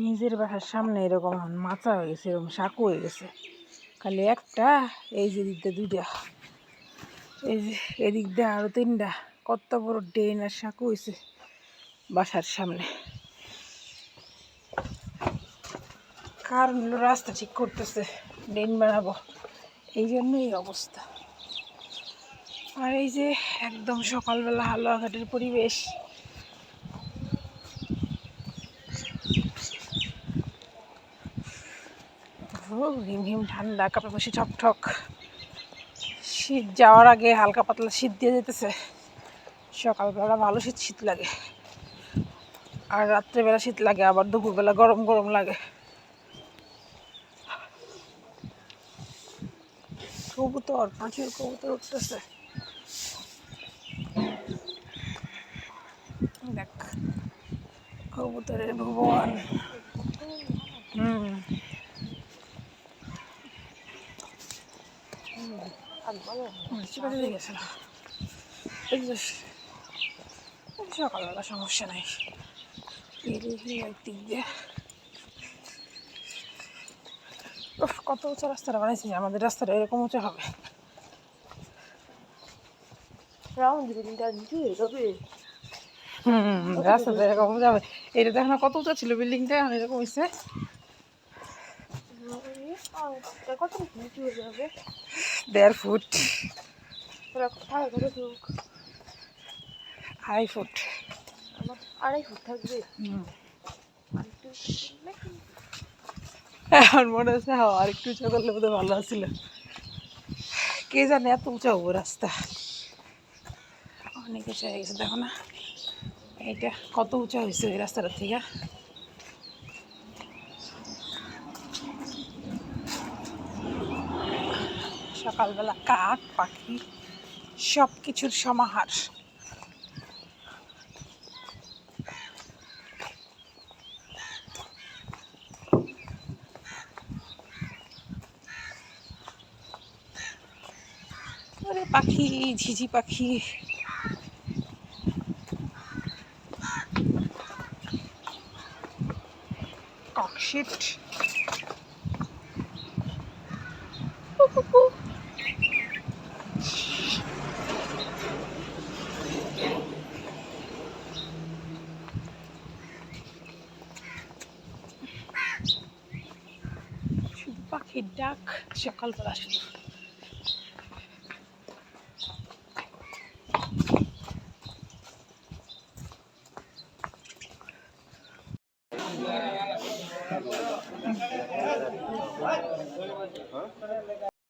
নিজের বাসার সামনে এরকম মাচা হয়ে গেছে, এরকম সাঁকু হয়ে গেছে। খালি একটা, এই যে দিক দিয়ে দুইটা, এই যে এদিক দিয়ে আরও তিনটা, কত বড় ড্রেন আর সাঁকু হয়েছে বাসার সামনে। কারণ রাস্তা ঠিক করতেছে, ড্রেন বানাবো, এই জন্য এই অবস্থা। আর এই যে একদম সকালবেলা হালুয়াঘাটের পরিবেশ হিম হিম ঠান্ডা, কাপড় বসে ঠক শীত যাওয়ার আগে হালকা পাতলা শীত দিয়ে যেতেছে। সকালবেলা ভালো শীত শীত লাগে। আর রাত্রেবেলা শীত লাগে, আবার দুপুরবেলা গরম গরম লাগে। কবুতর, প্রচুর কবুতর উঠতেছে। দেখ, কবুতরের ভুবন হুম। চিপাতে গেছিল সকালবেলা সমস্যা নাই দিক দিয়ে কত উঁচু রাস্তাটা বানাইছি আমাদের রাস্তাটা এরকম উঁচু হবে হুম রাস্তাটা এরকম হবে এটা দেখো কত উঁচু ছিল বিল্ডিংটা এরকম হয়েছে হয়ে যাবে দেড় ফুট। আড়াই ফুট। আড়াই ফুট থাকবে? এখন মনে হচ্ছে হ্যাঁ আর একটু উঁচু করলে বোধহয় ভালো ছিল কে জানে এত উঁচু হব রাস্তা। অনেক উঁচু হয়ে গেছে দেখো না। এইটা কত উঁচা হয়েছে ওই রাস্তাটা থেকে? সকালবেলা কাক পাখি সব কিছুর সমাহার পাখি ঝিঝি পাখি। ককশিট পাখির ডাক সকালবেলা শুধু